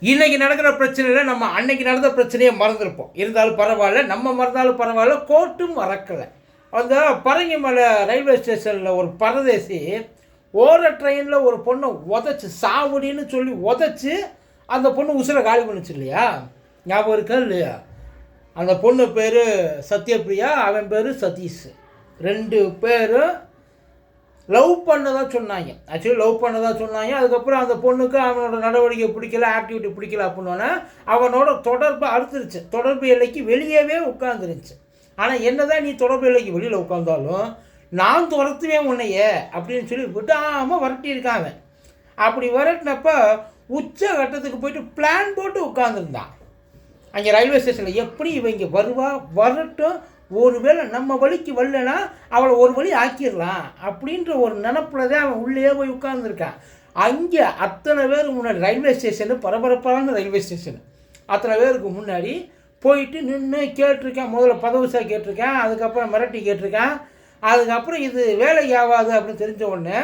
இன்னைக்கு நடக்கிற பிரச்சனையில் நம்ம அன்னைக்கு நடந்த பிரச்சனையை மறந்துருப்போம். இருந்தாலும் பரவாயில்ல நம்ம மறந்தாலும் பரவாயில்ல கோர்ட்டும் மறக்கலை. அந்த பரங்கிமலை ரயில்வே ஸ்டேஷனில் ஒரு பரதேசி ஓர ட்ரெயினில் ஒரு பொண்ணை உதச்சி சாவடின்னு சொல்லி உதச்சி அந்த பொண்ணு உசுரை காலி பண்ணுச்சு இல்லையா? ஞாபகம் இருக்கா இல்லையா? அந்த பொண்ணு பேர் சத்யபிரியா அவன் பேர் சதீஷ். ரெண்டு பேரும் லவ் பண்ணதாக சொன்னாங்க. ஆக்சுவலி லவ் பண்ணதாக சொன்னாங்க. அதுக்கப்புறம் அந்த பொண்ணுக்கு அவனோட நடவடிக்கை பிடிக்கல ஆக்டிவிட்டி பிடிக்கல அப்படின்னோடனே அவனோட தொடர்பு அறுத்துருச்சு. தொடர்பு எல்லைக்கு வெளியவே உட்காந்துருச்சு ஆனால் என்னதான் நீ தொடர்பு எல்லைக்கு வெளியில் உட்காந்தாலும் நான் துரத்துவேன் உன்னைய அப்படின்னு சொல்லி விடாமல் விரட்டியிருக்கான் அவன். அப்படி வரட்டினப்போ உச்ச கட்டத்துக்கு போயிட்டு பிளான் போட்டு உட்காந்துருந்தான் அங்கே ரயில்வே ஸ்டேஷனில் எப்படி இவங்க வருவா? வரட்டும் ஒருவேளை நம்ம வழிக்கு வரலனா அவளை ஒரு வழி ஆக்கிடலாம் அப்படின்ற ஒரு நினப்பில் தான் அவன் உள்ளே போய் உட்கார்ந்துருக்கான். அங்கே அத்தனை பேருக்கு முன்னாடி ரயில்வே ஸ்டேஷனு பரபரப்பான ரயில்வே ஸ்டேஷனு. அத்தனை பேருக்கு முன்னாடி போயிட்டு நின்று கேட்டிருக்கேன் முதல்ல பதவிசா கேட்டிருக்கேன் அதுக்கப்புறம் மிரட்டி கேட்டிருக்கேன். அதுக்கப்புறம் இது வேலை ஆகாது அப்படின்னு தெரிஞ்ச உடனே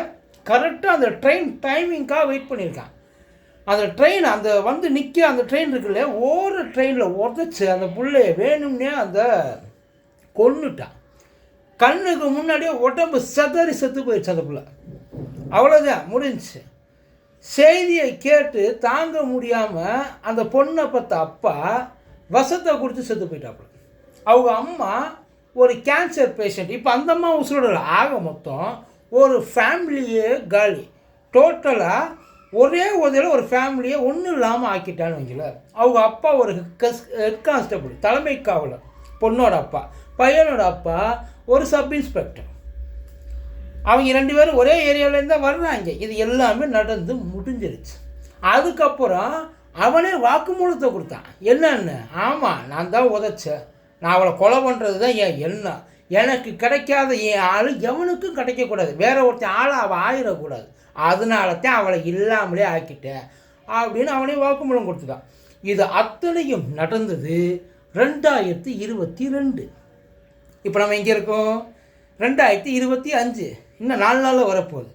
கரெக்டாக அந்த ட்ரெயின் டைமிங்க்காக வெயிட் பண்ணியிருக்கான். அந்த ட்ரெயின் அந்த வந்து நிற்க அந்த ட்ரெயின் இருக்குல்ல ஒரு ட்ரெயினில் உதச்சி அந்த புள்ளைய வேணும்னே அந்த கொன்னுட்டான். கண்ணுக்கு முன்னாடியே உடம்பு செதறி செத்து போயிடுச்சு அந்த அவ்வளோதான் முடிஞ்சுச்சு செய்தியை கேட்டு தாங்க முடியாமல் அந்த பொண்ணை பார்த்த அப்பா வசத்தை கொடுத்து செத்து போயிட்டாப்புல. அவங்க அம்மா ஒரு கேன்சர் பேஷண்ட் இப்போ அந்த அம்மா உசுரோட ஆக மொத்தம் ஒரு ஃபேமிலியே காலி. டோட்டலாக ஒரே உதவியில் ஒரு ஃபேமிலியை ஒன்றும் இல்லாமல் ஆக்கிட்டான்னு வைங்கள அவங்க அப்பா ஒரு கஸ் ஹெட் கான்ஸ்டபிள் தலைமை காவலர் பொண்ணோட அப்பா. பையனோட அப்பா ஒரு சப் இன்ஸ்பெக்டர் அவங்க ரெண்டு பேரும் ஒரே ஏரியாவிலேருந்து தான் வர்றாங்க. இது எல்லாமே நடந்து முடிஞ்சிருச்சு. அதுக்கப்புறம் அவனே வாக்குமூலத்தை கொடுத்தான். என்னன்னு? ஆமாம் நான் தான் உதைச்சேன். நான் அவளை கொலை பண்ணுறது தான் என் எண்ணம். எனக்கு கிடைக்காத என் ஆள் எவனுக்கும் கிடைக்கக்கூடாது. வேற ஒருத்தன் ஆள் அவள் ஆயிடக்கூடாது. அதனால தான் அவளை இல்லாமலே ஆக்கிட்டேன் அப்படின்னு அவனே வாக்குமூலம் கொடுத்துட்டான். இது அத்தனையும் நடந்தது ரெண்டாயிரத்தி இருபத்தி ரெண்டு. இப்போ நம்ம எங்கே இருக்கோம்? ரெண்டாயிரத்தி இருபத்தி அஞ்சு. இன்னும் நாலு நாளில் வரப்போகுது.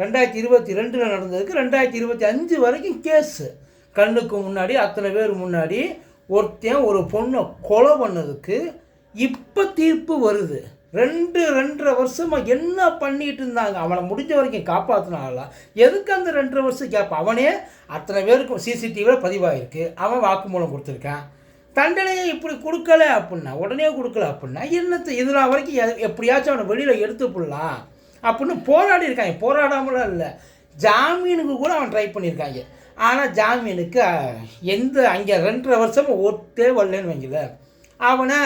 ரெண்டாயிரத்தி இருபத்தி ரெண்டில் நடந்ததுக்கு ரெண்டாயிரத்தி இருபத்தி அஞ்சு வரைக்கும் கேஸு. கண்ணுக்கு முன்னாடி அத்தனை பேர் முன்னாடி ஒருத்தன் ஒரு பொண்ணை கொலை பண்ணதுக்கு இப்போ தீர்ப்பு வருது. ரெண்டு ரெண்டரை வருஷமாக என்ன பண்ணிகிட்டு இருந்தாங்க? அவனை முடிஞ்ச வரைக்கும் காப்பாற்றினாலாம் எதுக்கு அந்த ரெண்டரை வருஷம் கேப்? அவனே அத்தனை பேருக்கும் சிசிடிவியில் பதிவாயிருக்கு. அவன் வாக்குமூலம் கொடுத்துருக்கான். தண்டனையை இப்படி கொடுக்கல அப்படின்னா உடனே கொடுக்கல அப்படின்னா என்னத்தை இதெல்லாம் வரைக்கும் எது எப்படியாச்சும் அவனை வெளியில் எடுத்து போடலாம் அப்படின்னு போராடி இருக்காங்க. போராடாமலாம் இல்லை. ஜாமீனுக்கு கூட அவன் ட்ரை பண்ணியிருக்காங்க. ஆனால் ஜாமீனுக்கு எந்த அங்கே ரெண்டரை வருஷமும் ஒத்தே வரலன்னு வைங்கல அவனை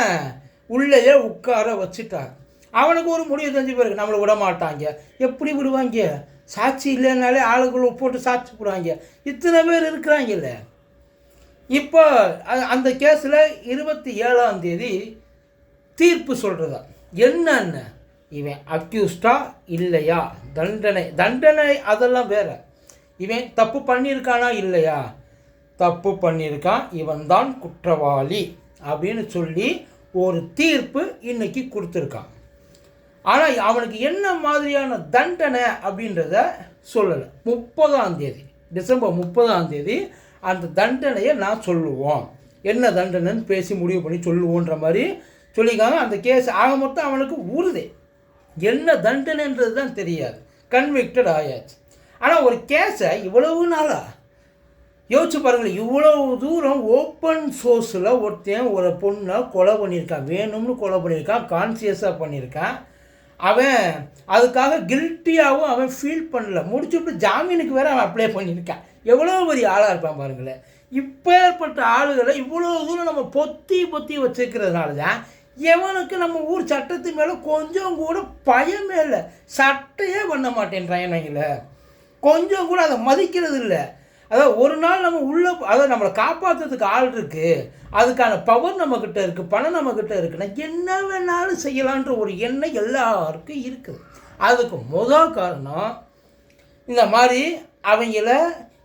உள்ளேயே உட்கார வச்சுட்டான். அவனுக்கு ஒரு முடிவு தெரிஞ்சு பிறகு நம்மளை விட மாட்டாங்க. எப்படி விடுவாங்க? சாட்சி இல்லைனாலே ஆளுகளை போட்டு சாட்சி போடுவாங்க. இத்தனை பேர் இருக்கிறாங்கல்ல. இப்போ அந்த கேஸில் இருபத்தி ஏழாம் தேதி தீர்ப்பு சொல்கிறதா என்னென்ன? இவன் அக்யூஸ்டா இல்லையா? தண்டனை தண்டனை அதெல்லாம் வேற. இவன் தப்பு பண்ணியிருக்கானா இல்லையா? தப்பு பண்ணியிருக்கான் இவன் தான் குற்றவாளி அப்படின்னு சொல்லி ஒரு தீர்ப்பு இன்னைக்கு கொடுத்துருக்கான். ஆனால் அவனுக்கு என்ன மாதிரியான தண்டனை அப்படின்றத சொல்லலை. முப்பதாம் தேதி டிசம்பர் முப்பதாம் தேதி அந்த தண்டனையை நான் சொல்லுவோம். என்ன தண்டனைன்னு பேசி முடிவு பண்ணி சொல்லுவோன்ற மாதிரி சொல்லியிருக்காங்க. அந்த கேஸ் ஆக மொத்தம் அவனுக்கு உறுதி. என்ன தண்டனைன்றது தான் தெரியாது. கன்விக்டட் ஆயாச்சு. ஆனால் ஒரு கேஸை இவ்வளவு நாளா யோசிச்சு பாருங்களேன். இவ்வளவு தூரம் ஓப்பன் சோர்ஸில் ஒருத்தன் ஒரு பொண்ணை கொலை பண்ணியிருக்கான். வேணும்னு கொலை பண்ணியிருக்கான். கான்சியஸாக பண்ணியிருக்கான். அவன் அதுக்காக கில்ட்டியாகவும் அவன் ஃபீல் பண்ணல. முடிச்சுட்டு ஜாமீனுக்கு வேறு அவன் அப்ளை பண்ணியிருக்கான். எவ்வளோ பெரிய ஆளாக இருப்பான் பாருங்களேன். இப்பேற்பட்ட ஆளுகளை இவ்வளோ தூரம் நம்ம பொத்தி பொத்தி வச்சுருக்கிறதுனால தான் எவனுக்கு நம்ம ஊர் சட்டத்து மேலே கொஞ்சம் கூட பயமே இல்லை. சட்டையே பண்ண மாட்டேன்றான் வைங்களேன் கொஞ்சம் கூட அதை மதிக்கிறது இல்லை. அதாவது ஒரு நாள் நம்ம உள்ளே அதாவது நம்மளை காப்பாற்றுறதுக்கு ஆள் இருக்குது அதுக்கான பவர் நம்மக்கிட்ட இருக்குது பணம் நம்மக்கிட்ட இருக்குன்னா என்ன வேணாலும் செய்யலான்ற ஒரு எண்ணம் எல்லாருக்கும் இருக்குது. அதுக்கு முதல் காரணம் இந்த மாதிரி அவங்கள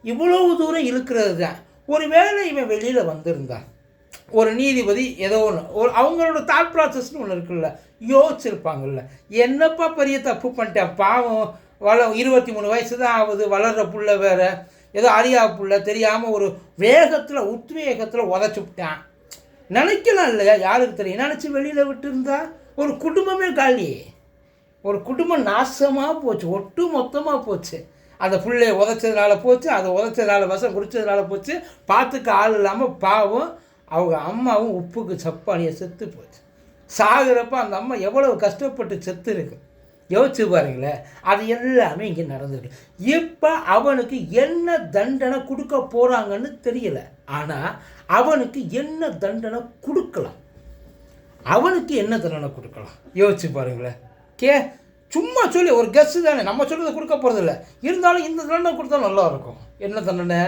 இவ்வளவு தூரம் இழுக்கிறது தான். ஒருவேளை இவன் வெளியில் வந்திருந்தான். ஒரு நீதிபதி ஏதோ ஒன்று ஒரு அவங்களோட தாட் ப்ராசஸ்னு ஒன்று இருக்குல்ல யோசிச்சிருப்பாங்கல்ல. என்னப்பா பெரிய தப்பு பண்ணிட்டேன்? பாவம் வள இருபத்தி மூணு வயசு தான் ஆகுது வளர்கிற புள்ள வேற. ஏதோ அறியா புள்ள தெரியாமல் ஒரு வேகத்தில் உத்வேகத்தில் உதச்சி நினைக்கலாம் இல்லையா? யாருக்கு தெரியும்? நினச்சி வெளியில் விட்டுருந்தா ஒரு குடும்பமே காலி ஒரு குடும்பம் நாசமாக போச்சு ஒட்டு மொத்தமாக போச்சு. அந்த புள்ளைய உதச்சதுனால போச்சு அதை உதச்சதுனால விஷம் குடித்ததுனால போச்சு. பார்த்துக்க ஆள் இல்லாமல் பாவம் அவங்க அம்மாவும் உப்புக்கு சப்பானியை செத்து போச்சு. சாகிறப்ப அந்த அம்மா எவ்வளவு கஷ்டப்பட்டு செத்து இருக்கு. யோசிச்சு பாருங்களேன் அது எல்லாமே இங்கே நடந்திருக்கு. இப்போ அவனுக்கு என்ன தண்டனை கொடுக்க போகிறாங்கன்னு தெரியல. ஆனால் அவனுக்கு என்ன தண்டனை கொடுக்கலாம்? அவனுக்கு என்ன தண்டனை கொடுக்கலாம்? யோசிச்சு பாருங்களேன். கே சும்மா சொல்லி ஒரு கெஸ்ட்டு தானே. நம்ம சொல்கிறது கொடுக்க போகிறதில்ல இருந்தாலும் இந்த தண்டனை கொடுத்தா நல்லா இருக்கும். என்ன தண்டனை?